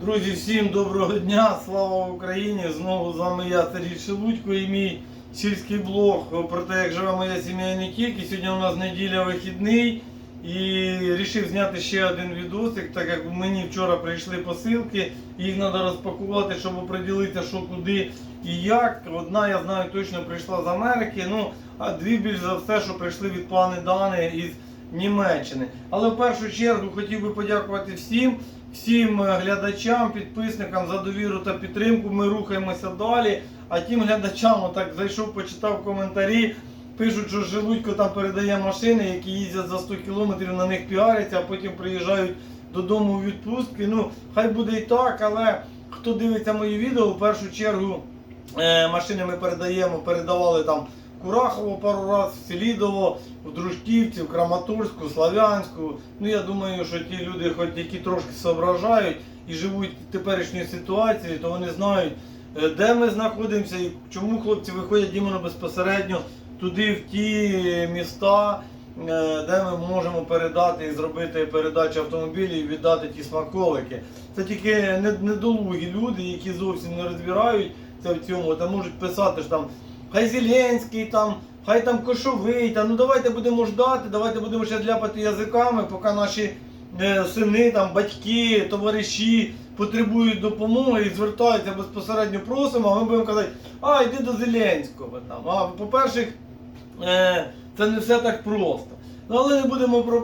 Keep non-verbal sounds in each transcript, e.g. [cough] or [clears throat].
Друзі, всім доброго дня, слава Україні! Знову з вами я, Сергій Шелудько і мій сільський блог про те, як живе моя сім'я і не тільки. Сьогодні у нас неділя вихідний і вирішив зняти ще один відосик, так як мені вчора прийшли посилки, їх треба розпакувати, щоб оприділитися, що куди і як. Одна, я знаю, точно прийшла з Америки, ну а дві більш за все, що прийшли від пани Дани із Німеччини. Але в першу чергу хотів би подякувати всім, всім е, глядачам, підписникам за довіру та підтримку. Ми рухаємося далі. А тим глядачам, отак зайшов, почитав коментарі. Пишуть, що Желудько там передає машини, які їздять за 100 кілометрів, на них піаряться, а потім приїжджають додому у відпустки. Ну, хай буде і так, але хто дивиться мої відео, в першу чергу е, машини ми передаємо, передавали там Курахово пару раз, в Селідово, в Дружківці, в Краматорську, Славянську. Ну я думаю, що ті люди, хоч які трошки соображають і живуть в теперішній ситуації, то вони знають, е, де ми знаходимося і чому хлопці виходять іменно безпосередньо туди, в ті міста, е, де ми можемо передати і зробити передачу автомобілів і віддати ті смаколики. Це тільки недолугі люди, які зовсім не розбирають це в цьому, та можуть писати що там. Хай Зеленський там, хай там Кошовий, там, ну давайте будемо ждати, давайте будемо ще ляпати язиками, поки наші е, сини, там, батьки, товариші потребують допомоги і звертаються безпосередньо просимо, а ми будемо казати, а йди до Зеленського. Там. А по-перше, е, це не все так просто. Ну, але не будемо про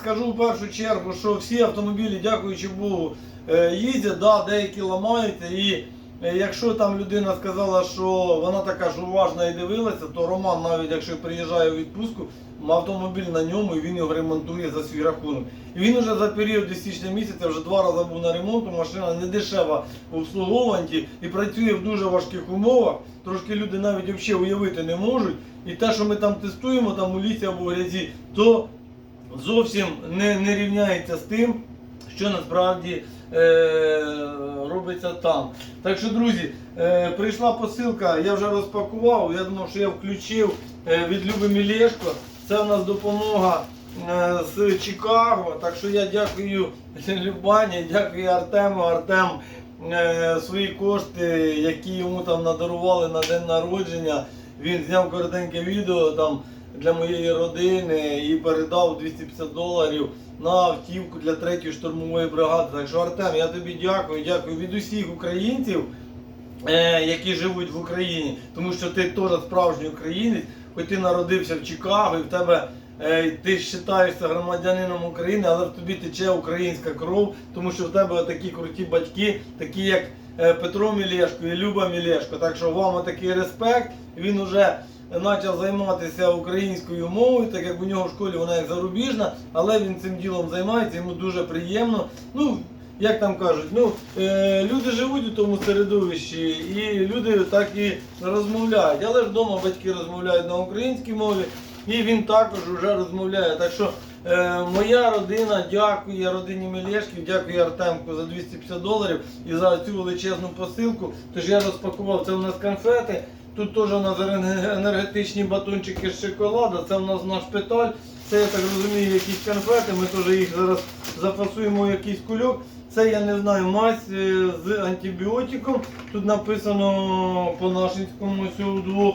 скажу в першу чергу, що всі автомобілі, дякуючи Богу, е, їздять, да, деякі ламаються і. Е, Якщо там людина сказала, що вона така ж уважна і дивилася, то Роман, навіть якщо приїжджає у відпустку, автомобіль на ньому і він його ремонтує за свій рахунок. І він уже за період 10 січня місяця вже два рази був на ремонту, машина не дешева в обслуговуванні і працює в дуже важких умовах. Трошки люди навіть взагалі уявити не можуть. І те, що ми там тестуємо там у лісі або в грязі, то зовсім не, не рівняється з тим, що насправді е, робиться там. Так що, друзі, е, прийшла посилка, я вже розпакував. Я думав, що я включив е, від Люби Мілешко. Це у нас допомога е, з Чикаго. Так що я дякую Любані, дякую Артему. Артем е, свої кошти, які йому там надарували на день народження. Він зняв коротеньке відео там для моєї родини і передав 250 доларів на автівку для третьої штурмової бригади. Так що, Артем, я тобі дякую, дякую від усіх українців, е, які живуть в Україні, тому що ти теж справжній українець, хоч ти народився в Чикаго і в тебе. е, Ти вважаєшся громадянином України, але в тобі тече українська кров, тому що в тебе такі круті батьки, такі як е, Петро Мілешко і Люба Мілешко. Так що вам такий респект. Він уже почав займатися українською мовою, так як у нього в школі вона як зарубіжна, але він цим ділом займається, йому дуже приємно. Ну, як там кажуть, ну е, люди живуть у тому середовищі, і люди так і розмовляють. Але ж вдома батьки розмовляють на українській мові, і він також вже розмовляє. Так що е, моя родина дякує родині Мілешків, дякую Артемку за 250 доларів і за цю величезну посилку. Тож я розпакував це у нас конфети. Тут теж у нас енергетичні батончики з шоколада, це у нас наш петаль. Це я так розумію, якісь конфети. Ми теж їх зараз зафасуємо в якийсь кульок. Це я не знаю, мазь е, з антибіотиком. Тут написано по нашинському у двох.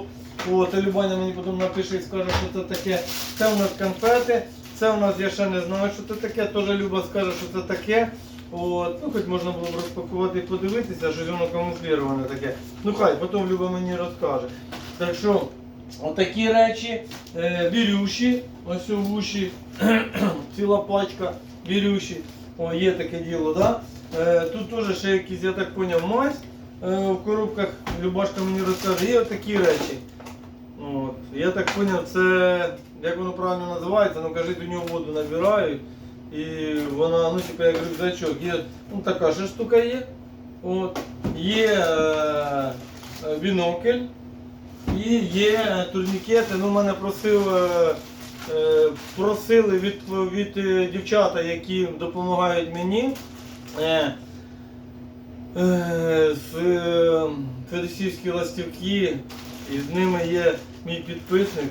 От, Любаня мені потім напише і скаже, що це таке. Це у нас конфети. Це у нас я ще не знаю, що це таке. Теж Люба скаже, що це таке. От, ну хоч можна було б розпакувати і подивитися, що воно камуфліроване таке. Ну хай, потім Люба мені розкаже. Так що, отакі речі, е, вірюші, ось у вуші, [clears throat] ціла пачка вірюші. О, є таке діло, да? Е, тут теж ще якісь, я так поняв, мазь е, в коробках. Любашка мені розкаже, є отакі речі. От. Я так поняв, це як воно правильно називається, ну кажуть, у нього воду набирають. І вона, ну типу як рюкзачок. Є ну, така ще штука є. От. Є е, е, бінокль і є турнікети. Ну, мене просив, е, е, просили від, від е, дівчата, які допомагають мені. Е, е, з е, Федосівські ластівки, і з ними є мій підписник,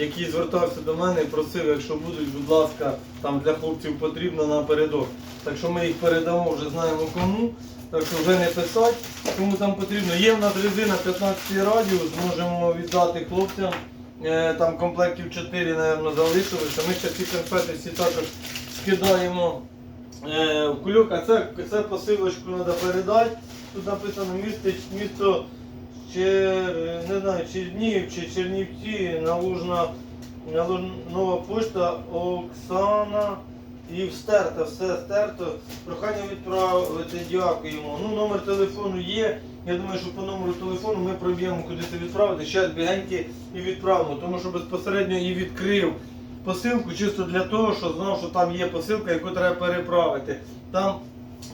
який звертався до мене і просив, якщо будуть, будь ласка, там для хлопців потрібно напередок. Так що ми їх передамо, вже знаємо кому. Так що вже не писати, кому там потрібно. Є в нас резина 15 радіус, можемо віддати хлопцям. Е, Там комплектів 4, мабуть, залишилося. Ми ще ці конфети всі також скидаємо е, в кульок, а це, це посилочку треба передати. Тут написано місто, місто Чер, не знаю, Чернігів чи Чернівці, наложна нова пошта Оксана. І стерто, все стерто. Прохання відправити, дякуємо. Ну, номер телефону є. Я думаю, що по номеру телефону ми проб'ємо куди це відправити. Ще бігеньки і відправимо, тому що безпосередньо і відкрив посилку чисто для того, що знав, що там є посилка, яку треба переправити. Там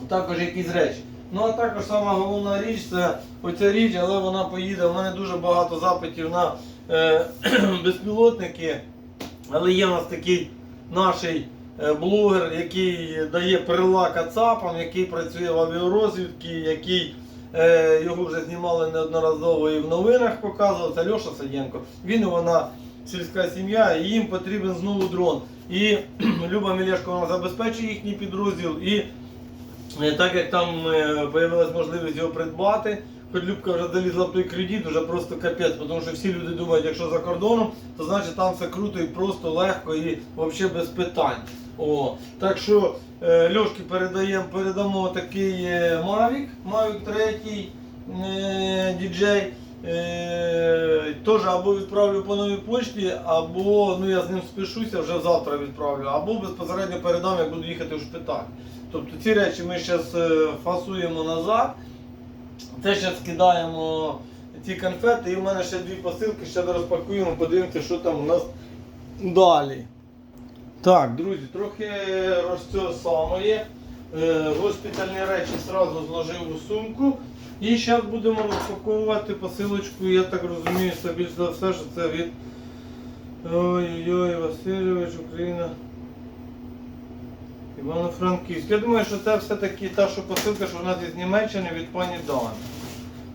також якісь речі. Ну а також сама головна річ це оця річ, але вона поїде. У мене дуже багато запитів на е, [clears throat] безпілотники. Але є в нас такий наш е, блогер, який дає прила кацапам, який працює в авіарозвідці, який е, його вже знімали неодноразово і в новинах показував. Це Льоша Садєнко. Він і вона сільська сім'я, і їм потрібен знову дрон. І [clears throat] Люба Мілешко вона забезпечує їхній підрозділ. І Так як там з'явилася можливість його придбати, хоч Любка вже залізла в той кредит, вже просто капець, тому що всі люди думають, якщо за кордоном, то значить там все круто і просто легко і взагалі без питань. О, так що е, Льошки передаємо, передамо такий е, Mavic, Mavic 3 е, DJ. Е, Теж або відправлю по новій почті, або ну я з ним спишуся, вже завтра відправлю, або безпосередньо передам, як буду їхати в шпиталь. Тобто ці речі ми зараз фасуємо назад. Це ще скидаємо ці конфети, і в мене ще дві посилки, ще розпакуємо, подивимося, що там у нас далі. Так, друзі, трохи розцього самої. Е, Госпітальні речі одразу зложив у сумку. І зараз будемо розпаковувати посилочку, я так розумію, це більш за все, що це від Ой-ой-ой, Васильович, Україна. Івано-Франківськ. Я думаю, що це все-таки та, що посилка, що вона з Німеччини від пані Дани.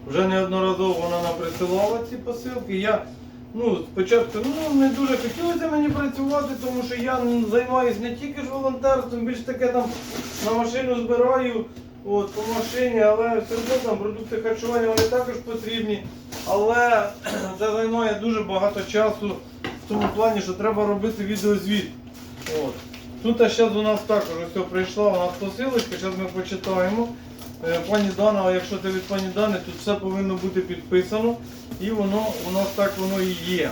Вже неодноразово вона нам присилала ці посилки. Я ну, спочатку ну, не дуже хотілося мені працювати, тому що я займаюся не тільки ж волонтерством, більш таке там на машину збираю от, по машині, але все одно там продукти харчування вони також потрібні. Але [clears throat] це займає дуже багато часу в тому плані, що треба робити відеозвіт. От. Тут а зараз у нас також ось прийшла у нас посилочка, зараз ми почитаємо. Е, Пані Дана, якщо це від пані Дани, тут все повинно бути підписано. І воно у нас так воно і є.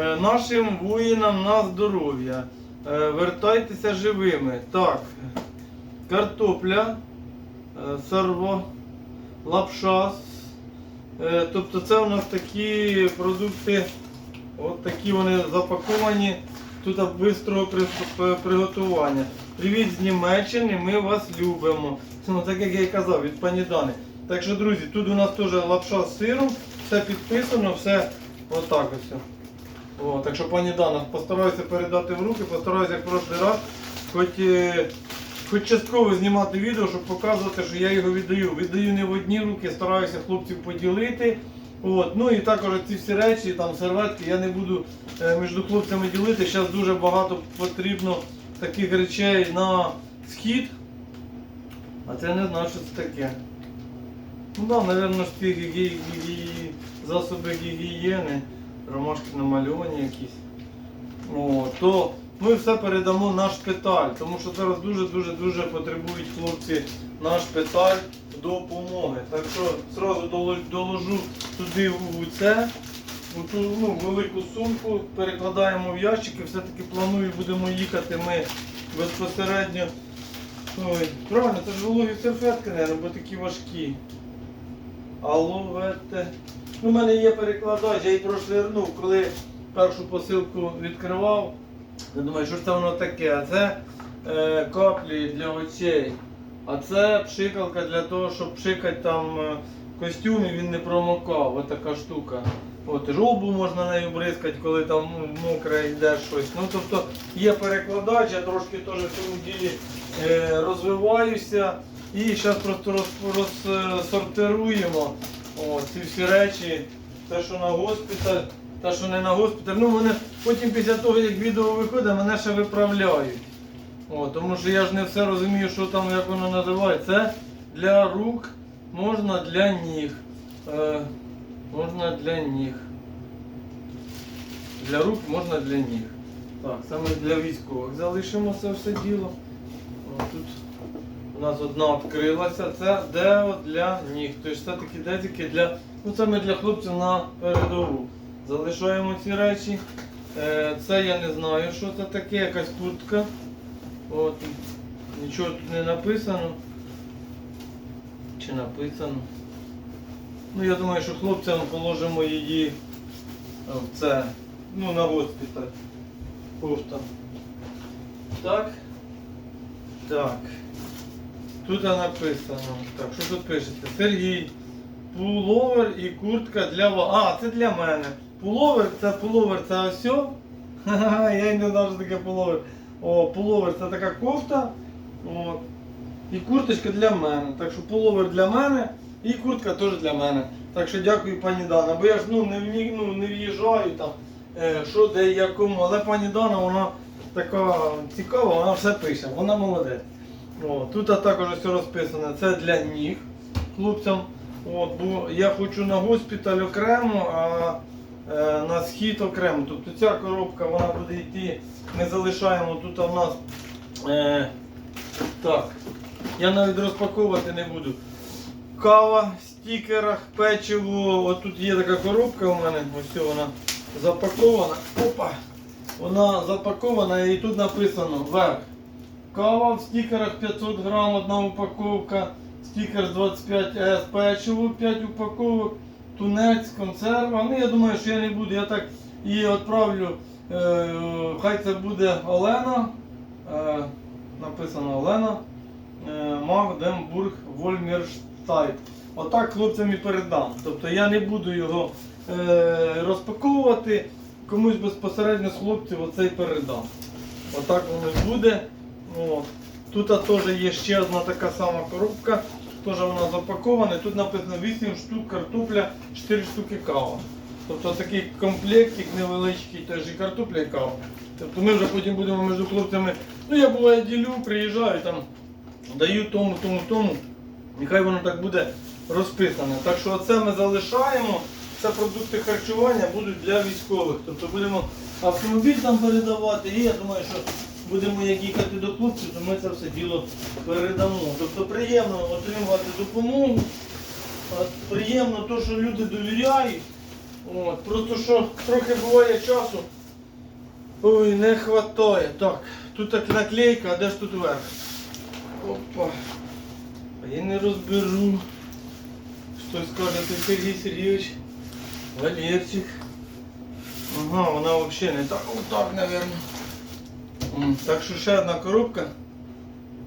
Е, Нашим воїнам на здоров'я. Е, Вертайтеся живими. Так. Картопля, е, сарво, лапша. Е, Тобто це у нас такі продукти, от такі вони запаковані. Тут швидкого приготування. Привіт з Німеччини, ми вас любимо. Ну, так як я і казав, від пані Дани. Так що, друзі, тут у нас теж лапша з сиром, все підписано, все отак ось. О, так що пані Дана, постараюся передати в руки, постараюся як раз, хоч, е, хоч частково знімати відео, щоб показувати, що я його віддаю. Віддаю не в одні руки, стараюся хлопців поділити. От, ну і також ці всі речі, там серветки, я не буду е, між хлопцями ділити. Зараз дуже багато потрібно таких речей на схід. А це не знаю, що це таке. Ну так, да, мабуть, гі- гі- гі- засоби гігієни, ромашки намальовані якісь. О, то ми все передамо на шпиталь, тому що зараз дуже-дуже дуже потребують хлопці на шпиталь допомоги. Так що одразу доложу туди у це, у ту ну, велику сумку, перекладаємо в ящики, все-таки планую, будемо їхати ми безпосередньо. Ой, правильно, це ж вологі серфетки, мабуть, бо такі важкі. Аловете. Ну, у мене є перекладач, я і прошлирнув, коли першу посилку відкривав. Я думаю, що ж це воно таке? А це е, каплі для очей. А це пшикалка для того, щоб пшикати там е, костюм і він не промокав. Ось така штука. От, і можна нею бризкати, коли там ну, мокре йде щось. Ну, тобто є перекладач, я трошки теж в цьому ділі е, розвиваюся. І зараз просто розсортируємо ці всі речі. Те, що на госпіталь, та що не на госпіталь. Ну вони потім після того, як відео виходить, мене ще виправляють. О, тому що я ж не все розумію, що там, як воно називається. Це для рук, можна для ніг. Е, можна для ніг. Для рук можна для ніг. Так, саме для військових. Залишимо це все діло. О, тут у нас одна відкрилася. Це део для ніг. Тобто це такі дедики для. Ну саме для хлопців на передову. Залишаємо ці речі. Е, Це я не знаю, що це таке, якась куртка. От, нічого тут не написано. Чи написано? Ну я думаю, що хлопцям положимо її в це, ну на госпіталь. Кофта. Так. Так. Тут написано. Так, що тут пишеться? Сергій. Пуловер і куртка для вас. А, це для мене. Пуловер, це пуловер, це ось. [laughs] Я не знав, що таке пуловер. О, пуловер це така кофта. От. І курточка для мене. Так що пуловер для мене і куртка теж для мене. Так що дякую пані Дана. Бо я ж ну, не, ну, не в'їжджаю там, е, що де і якому. Але пані Дана, вона така цікава, вона все пише, вона молодець. О, тут також все розписано. Це для ніг хлопцям. От, бо я хочу на госпіталь окремо, а на схід окремо. Тобто ця коробка вона буде йти, ми залишаємо тут у нас. Е, так, я навіть розпаковувати не буду. Кава в стікерах, печиво. От тут є така коробка у мене, ось вона запакована. Опа! Вона запакована і тут написано верх. Кава в стікерах 500 грам, одна упаковка. Стікер з 25 с печиво 5 упаковок. Тунець, консерва. Ну я думаю, що я не буду. Я так її відправлю. Е, хай це буде Олена. Е, написано Олена. Е, Магденбург Вольмерштайт. Отак хлопцям і передам. Тобто я не буду його е, розпаковувати, комусь безпосередньо з хлопців оцей передам. Отак воно буде. От. Тут теж є ще одна така сама коробка, теж вона запакована. Тут написано 8 штук картопля, 4 штуки кава. Тобто такий комплектик невеличкий, теж і картопля і кава. Тобто ми вже потім будемо між хлопцями. Ну я буває ділю, приїжджаю там, даю тому, тому, тому. Нехай воно так буде розписане. Так що оце ми залишаємо. Це продукти харчування будуть для військових. Тобто будемо автомобіль там передавати. І я думаю, що будемо як їхати до хлопців, то ми це все діло передамо. Тобто приємно отримувати допомогу. Приємно то, що люди довіряють. От, просто що трохи буває часу. Ой, не вистачає. Так, тут так наклейка, а де ж тут верх? Опа. А я не розберу. Хтось скаже, ти Сергій Сергійович. Валерчик. Ага, вона взагалі не так, отак, мабуть. Так що ще одна коробка.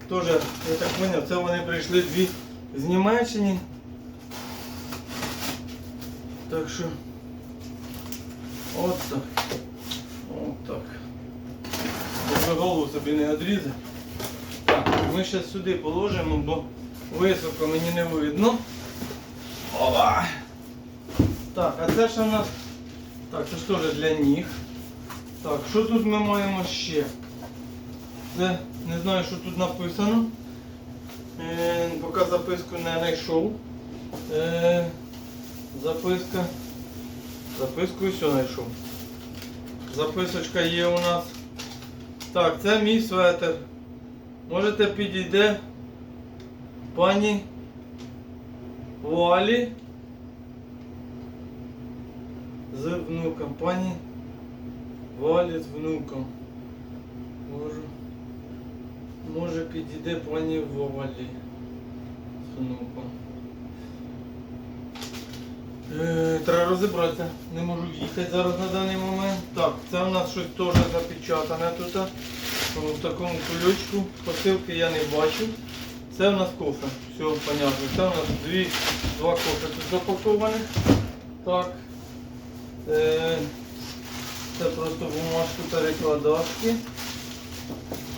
Теж, я так зрозумів, це вони прийшли дві з Німеччини. Так що. От так. От так. Щоб голову собі не відрізати. Так, ми зараз сюди положимо, бо високо мені не видно. Опа! Так, а це ще в нас. Так, це ж теж для ніг. Так, що тут ми маємо ще? Це не знаю, що тут написано. Е, поки записку не знайшов. Е, записка. Записку і все знайшов. Записочка є у нас. Так, це мій светер. Можете підійде пані Валі з внуком. Пані Валі з внуком. Може, може підійде пані Валі з внуком. Е, треба розібратися. Не можу їхати зараз на даний момент. Так, це у нас щось теж запечатане тут. В такому кульочку. Посилки я не бачу. Це у нас кофе. Все, понятно. Це у нас дві, два кофе тут запакованих. Так. Е, це просто бумажки перекладашки.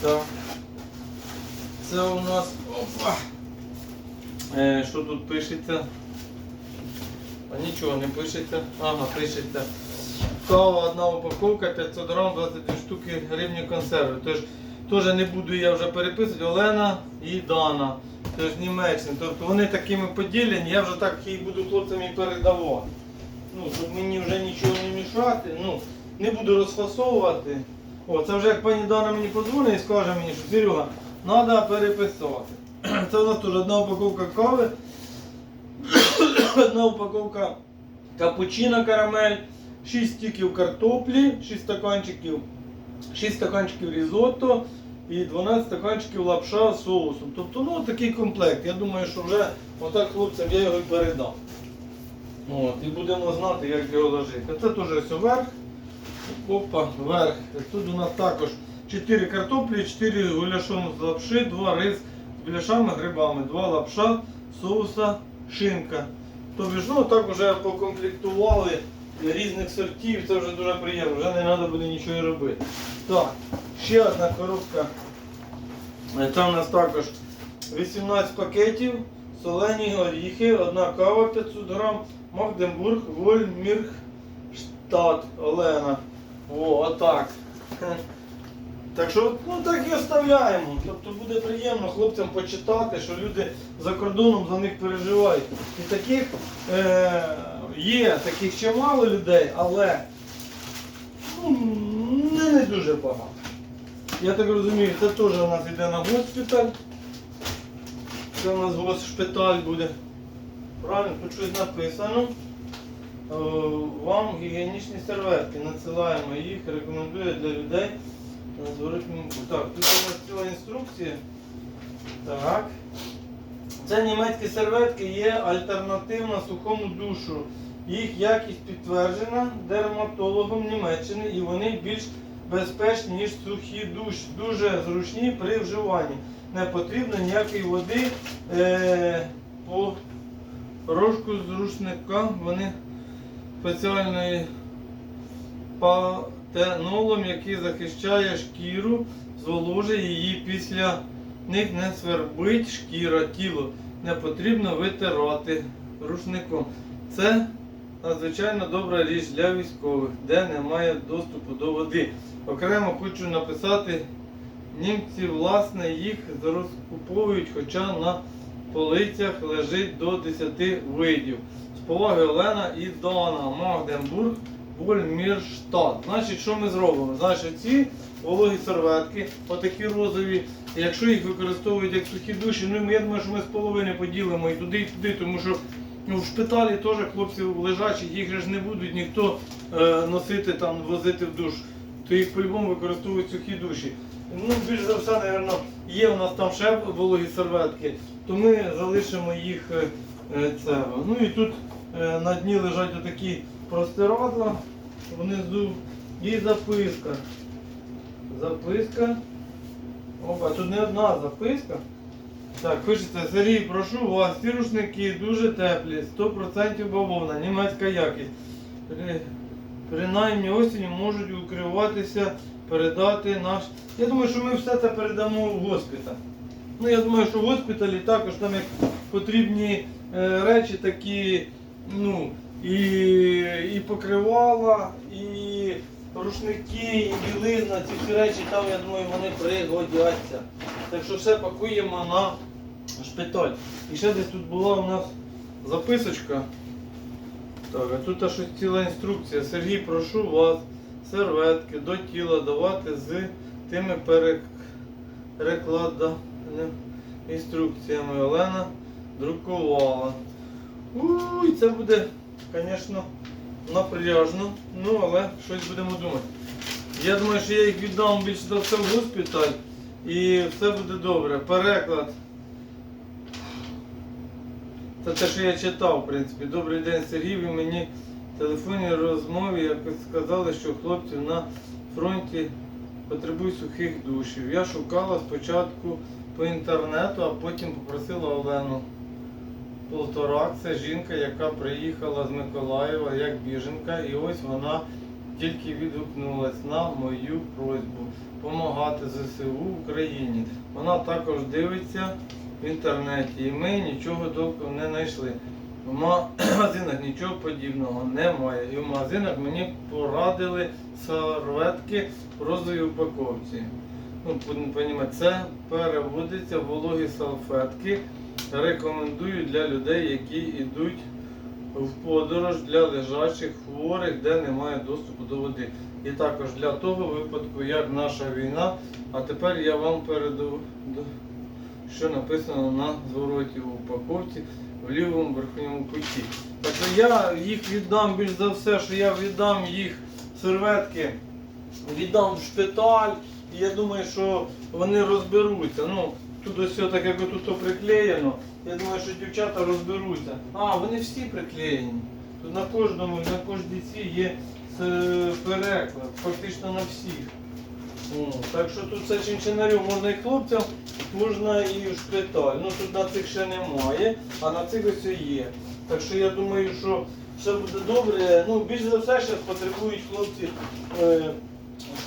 Так. Це у нас. Опа! Е, що тут пишеться? А нічого не пишеться. Ага, пишеться. кава одна упаковка, 500 грам, 22 штуки гривні консерви. Тож теж не буду я вже переписувати Олена і Дана. Тож Німеччина. Тобто вони такими поділені, я вже так і буду хлопцям і передавати. Ну, щоб мені вже нічого не мішати. Ну, не буду розфасовувати. О, це вже як пані Дана мені подзвонить і скаже мені, що Серега, треба переписувати. [clears throat] Це у нас теж одна упаковка кави, [clears throat] одна упаковка капучино карамель, 6 стіків картоплі, 6 стаканчиків, 6 стаканчиків різотто і 12 стаканчиків лапша з соусом. Тобто, ну такий комплект. Я думаю, що вже отак хлопцям я його і передам. От, і будемо знати, як його ложити. Це теж все верх. Опа, верх. Тут у нас також 4 картоплі, 4 гуляшом з лапши, 2 рис з біляшами, грибами, 2 лапша, соуса, шинка. Тобто ж, ну так вже покомплектували різних сортів, це вже дуже приємно, вже не треба буде нічого робити. Так, ще одна коробка. Це у нас також 18 пакетів, солені горіхи, одна кава 500 грам, Магденбург, Вольмірхштадт, Олена. О, отак. Так що, ну так і оставляємо. Тобто буде приємно хлопцям почитати, що люди за кордоном за них переживають. І таких е, є, таких чимало людей, але ну, не, не дуже багато. Я так розумію, це теж у нас йде на госпіталь. Це у нас госпіталь буде. Правильно, тут щось написано. Е, Вам гігієнічні серветки. Надсилаємо їх, рекомендую для людей. Так, тут у нас ціла інструкція. Так. Це німецькі серветки є альтернативна сухому душу. Їх якість підтверджена дерматологом Німеччини і вони більш безпечні, ніж сухі душ. Дуже зручні при вживанні. Не потрібно ніякої води е, по рожку з рушника. Вони спеціальної патенолом, який захищає шкіру, зволожує її після них не свербить шкіра, тіло. Не потрібно витирати рушником. Це надзвичайно добра річ для військових, де немає доступу до води. Окремо хочу написати, німці власне їх розкуповують, хоча на полицях лежить до 10 видів. З поваги Олена і Дона Магденбург, Вольмірштадт. Значить, що ми зробимо? Значить, ці вологі серветки, отакі розові, якщо їх використовують як сухі душі, ну я думаю, що ми з половини поділимо і туди, і туди, тому що ну, в шпиталі теж хлопці лежачі, їх ж не будуть ніхто е, носити там, возити в душ. То їх по-любому використовують сухі душі. Ну, більш за все, мабуть, є у нас там ще вологі серветки, то ми залишимо їх е, це. Ну і тут е, на дні лежать отакі простирадла внизу і записка. Записка. Опа, тут не одна записка. Так, пишеться, Сергій, прошу вас, ці рушники дуже теплі, 100% бавовна, німецька якість. При- Принаймні осінню можуть укриватися, передати наш. Я думаю, що ми все це передамо в госпіталь. Ну, я думаю, що в госпіталі також там як потрібні е, речі такі, ну, і, і покривала, і рушники, і білизна, ці всі речі там, я думаю, вони пригодяться. Так що все пакуємо на шпиталь. І ще десь тут була у нас записочка. Так, а тут щось ціла інструкція. Сергій, прошу вас серветки до тіла давати з тими перекладаними інструкціями. Олена друкувала. Уй, це буде, звісно, напряжно, ну але щось будемо думати. Я думаю, що я їх віддам більше за все в госпіталь і все буде добре. Переклад. Це те, що я читав, в принципі. Добрий день, Сергій. Ви мені в телефонній розмові якось сказали, що хлопці на фронті потребують сухих душів. Я шукала спочатку по інтернету, а потім попросила Олену Полторак. Це жінка, яка приїхала з Миколаєва як біженка, і ось вона тільки відгукнулась на мою просьбу допомагати ЗСУ Україні. Вона також дивиться в інтернеті, і ми нічого толком не знайшли. В магазинах нічого подібного немає. І в магазинах мені порадили серветки в розовій упаковці. Ну, це переводиться в вологі салфетки. Рекомендую для людей, які йдуть в подорож для лежачих хворих, де немає доступу до води. І також для того випадку, як наша війна. А тепер я вам передаю, що написано на звороті в упаковці в лівому верхньому куті. Так я їх віддам більш за все, що я віддам їх серветки, віддам в шпиталь. І я думаю, що вони розберуться. Ну, тут ось все так, як тут приклеєно. Я думаю, що дівчата розберуться. А, вони всі приклеєні. Тут на кожному, на кожній цій є е, переклад, фактично на всіх. О, так що тут все чинчинарю можна і хлопцям, можна і шпиталь. Ну тут на цих ще немає, а на цих ось є. Так що я думаю, що все буде добре. Ну, більш за все зараз потребують хлопці е,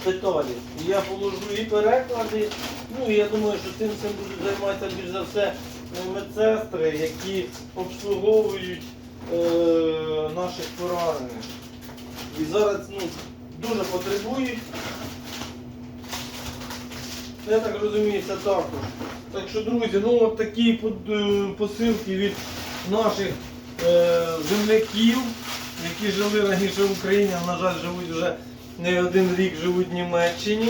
шпиталі. І я положу і переклади. Ну і я думаю, що цим цим будуть займатися більш за все е, медсестри, які обслуговують е, наших поранених. І зараз ну, дуже потребують. Я так розумію, це також. Так що, друзі, ну от такі е, посилки від наших е, земляків, які жили раніше в Україні, а на жаль, живуть вже не один рік живуть в Німеччині.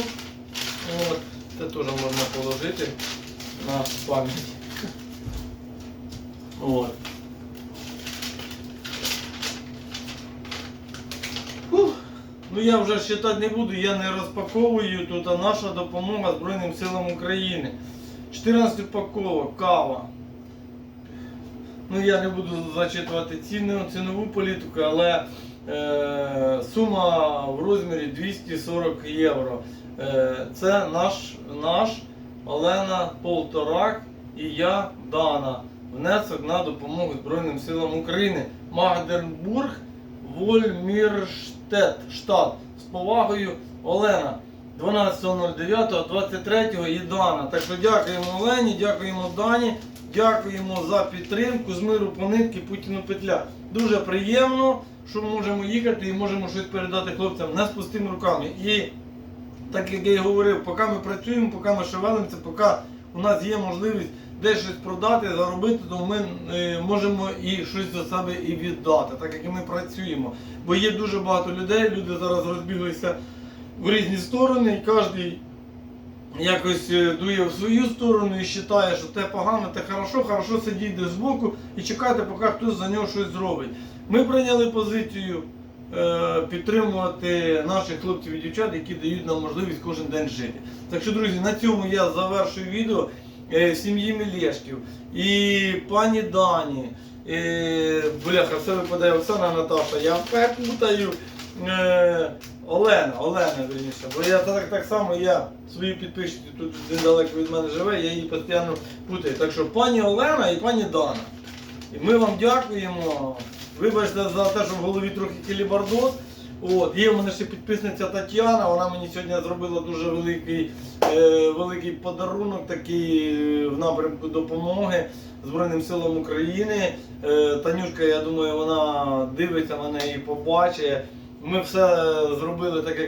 От. Це теж можна положити на пам'ять. От. Ну я вже считати не буду, я не розпаковую тут, а наша допомога Збройним силам України. 14 упаковок, кава. Ну я не буду зачитувати ціну, цінову політику, але сума в розмірі 240 євро. Е, це наш, наш Олена Полторак і я Дана. Внесок на допомогу Збройним силам України. Магденбург, Вольмірштет, штат. З повагою Олена. 12.09.23 і Дана. Так що дякуємо Олені, дякуємо Дані, дякуємо за підтримку з миру по нитки Путіну петля. Дуже приємно, що ми можемо їхати і можемо щось передати хлопцям не з пустими руками. І так як я і говорив, поки ми працюємо, поки ми шевелимося, поки у нас є можливість десь щось продати, заробити, то ми е, можемо і щось за себе і віддати, так як і ми працюємо. Бо є дуже багато людей, люди зараз розбіглися в різні сторони, і кожен якось е, дує в свою сторону і вважає, що те погано, те хорошо, хорошо сидіть десь збоку і чекати, поки хтось за нього щось зробить. Ми прийняли позицію е, підтримувати наших хлопців і дівчат, які дають нам можливість кожен день жити. Так що, друзі, на цьому я завершую відео е, сім'ї Мілєшків і пані Дані. Е, бляха, все випадає Оксана Наташа. Я перепутаю. Е, Олена, Олена, вірніше. Бо я так, так само я свої підписчики тут недалеко від мене живе, я її постійно путаю. Так що пані Олена і пані Дана. І ми вам дякуємо. Вибачте за те, що в голові трохи кілібардос. От, є в мене ще підписниця Тетяна, вона мені сьогодні зробила дуже великий, е, великий подарунок такий е, в напрямку допомоги Збройним силам України. Е, Танюшка, я думаю, вона дивиться мене і побачить. Ми все зробили так, як